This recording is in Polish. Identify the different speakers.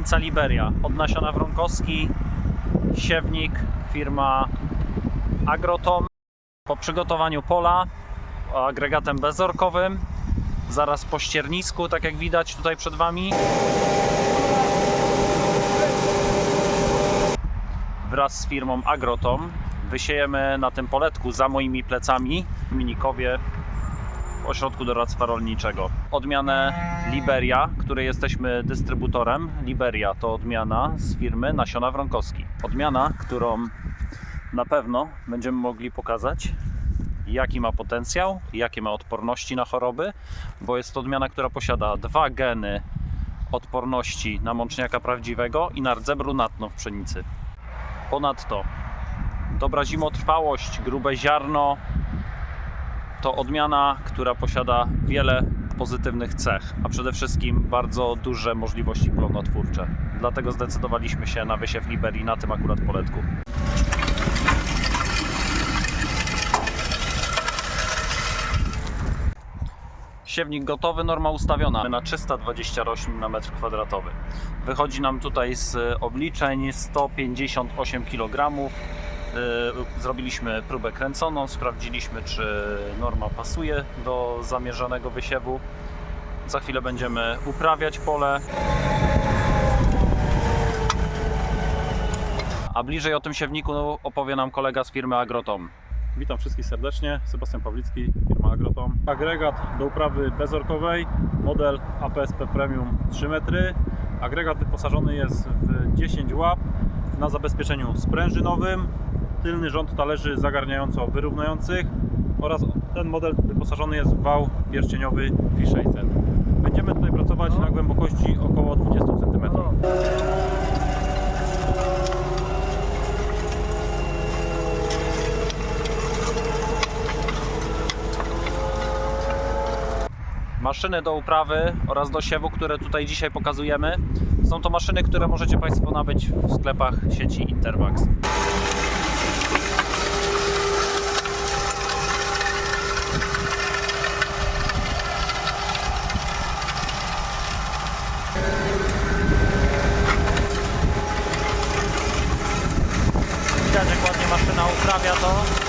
Speaker 1: pszenica Liberia od nasiona Wronkowski, siewnik, firma Agrotom. Po przygotowaniu pola agregatem bezorkowym, zaraz po ściernisku, tak jak widać tutaj przed Wami. Wraz z firmą Agrotom wysiejemy na tym poletku za moimi plecami w Minikowie ośrodku doradztwa rolniczego. Odmianę Liberia, której jesteśmy dystrybutorem. Liberia to odmiana z firmy Nasiona Wronkowski. Odmiana, którą na pewno będziemy mogli pokazać, jaki ma potencjał, jakie ma odporności na choroby, bo jest to odmiana, która posiada dwa geny odporności na mączniaka prawdziwego i na rdze brunatną w pszenicy. Ponadto dobra zimotrwałość, grube ziarno to odmiana, która posiada wiele pozytywnych cech, a przede wszystkim bardzo duże możliwości plonotwórcze. Dlatego zdecydowaliśmy się na wysiew Liberii na tym akurat poletku. Siewnik gotowy, norma ustawiona na 320 roślin na metr kwadratowy. Wychodzi nam tutaj z obliczeń 158 kg. Y, Zrobiliśmy próbę kręconą, sprawdziliśmy czy norma pasuje do zamierzonego wysiewu. Za chwilę będziemy uprawiać pole. A bliżej o tym siewniku opowie nam kolega z firmy Agrotom.
Speaker 2: Witam wszystkich serdecznie, Sebastian Pawlicki, firma Agrotom. Agregat do uprawy bezorkowej, model APSP Premium 3 metry. Agregat wyposażony jest w 10 łap na zabezpieczeniu sprężynowym, tylny rząd talerzy zagarniająco wyrównujących oraz ten model wyposażony jest w wał pierścieniowy V600. Będziemy tutaj pracować na głębokości około 20 cm.
Speaker 1: Maszyny do uprawy oraz do siewu, które tutaj dzisiaj pokazujemy, są to maszyny, które możecie Państwo nabyć w sklepach sieci Intermax. Widać jak ładnie maszyna uprawia to.